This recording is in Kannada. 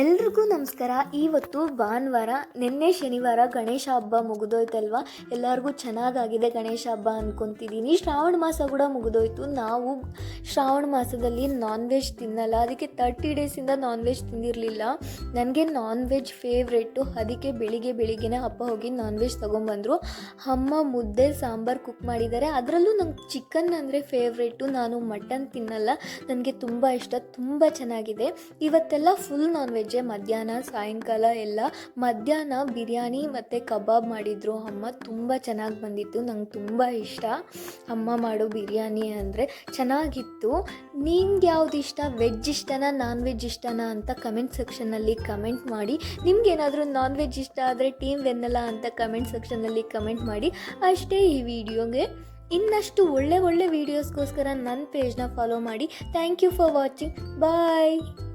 ಎಲ್ರಿಗೂ ನಮಸ್ಕಾರ. ಇವತ್ತು ಭಾನುವಾರ, ನಿನ್ನೆ ಶನಿವಾರ ಗಣೇಶ ಹಬ್ಬ ಮುಗಿದೋಯ್ತಲ್ವಾ? ಎಲ್ಲರಿಗೂ ಚೆನ್ನಾಗಾಗಿದೆ ಗಣೇಶ ಹಬ್ಬ ಅಂದ್ಕೊತಿದ್ದೀನಿ ಶ್ರಾವಣ ಮಾಸ ಕೂಡ ಮುಗಿದೋಯ್ತು. ನಾವು ಶ್ರಾವಣ ಮಾಸದಲ್ಲಿ ನಾನ್ ವೆಜ್ ತಿನ್ನಲ್ಲ. ಅದಕ್ಕೆ ತರ್ಟಿ ಡೇಸಿಂದ ನಾನ್ ವೆಜ್ ತಿಂದಿರಲಿಲ್ಲ. ನನಗೆ ನಾನ್ ವೆಜ್ ಫೇವ್ರೇಟು ಅದಕ್ಕೆ ಬೆಳಿಗ್ಗೆ ಬೆಳಿಗ್ಗೆನೇ ಹಬ್ಬ ಹೋಗಿ ನಾನ್ ವೆಜ್ ತೊಗೊಂಬಂದರು. ಅಮ್ಮ ಮುದ್ದೆ, ಸಾಂಬಾರು ಕುಕ್ ಮಾಡಿದ್ದಾರೆ. ಅದರಲ್ಲೂ ನಂಗೆ ಚಿಕನ್ ಅಂದರೆ ಫೇವ್ರೇಟು ನಾನು ಮಟನ್ ತಿನ್ನಲ್ಲ. ನನಗೆ ತುಂಬ ಇಷ್ಟ. ತುಂಬ ಚೆನ್ನಾಗಿದೆ. ಇವತ್ತೆಲ್ಲ ಫುಲ್ ನಾನ್ ವೆಜ್ಜೇ ಮಧ್ಯಾಹ್ನ, ಸಾಯಂಕಾಲ ಎಲ್ಲ ಮಧ್ಯಾಹ್ನ ಬಿರಿಯಾನಿ ಮತ್ತು ಕಬಾಬ್ ಮಾಡಿದರು. ಅಮ್ಮ ತುಂಬ ಚೆನ್ನಾಗಿ ಬಂದಿತ್ತು. ನಂಗೆ ತುಂಬ ಇಷ್ಟ. ಅಮ್ಮ ಮಾಡೋ ಬಿರಿಯಾನಿ ಅಂದರೆ ಚೆನ್ನಾಗಿತ್ತು. ನಿಮ್ಗೆ ಯಾವ್ದು ಇಷ್ಟ? ವೆಜ್ ಇಷ್ಟನಾ ನಾನ್ ವೆಜ್ ಇಷ್ಟನಾ ಅಂತ ಕಮೆಂಟ್ ಸೆಕ್ಷನಲ್ಲಿ ಕಮೆಂಟ್ ಮಾಡಿ. ನಿಮ್ಗೇನಾದರೂ ನಾನ್ ವೆಜ್ ಇಷ್ಟ ಆದರೆ ಟೀಮ್ ವೆನ್ನಲ್ಲ ಅಂತ ಕಮೆಂಟ್ ಸೆಕ್ಷನಲ್ಲಿ ಕಮೆಂಟ್ ಮಾಡಿ. ಅಷ್ಟೇ ಈ ವಿಡಿಯೋಗೆ. ಇನ್ನಷ್ಟು ಒಳ್ಳೆ ಒಳ್ಳೆ ವೀಡಿಯೋಸ್ಗೋಸ್ಕರ ನನ್ನ ಪೇಜ್ನ ಫಾಲೋ ಮಾಡಿ. Thank you for watching bye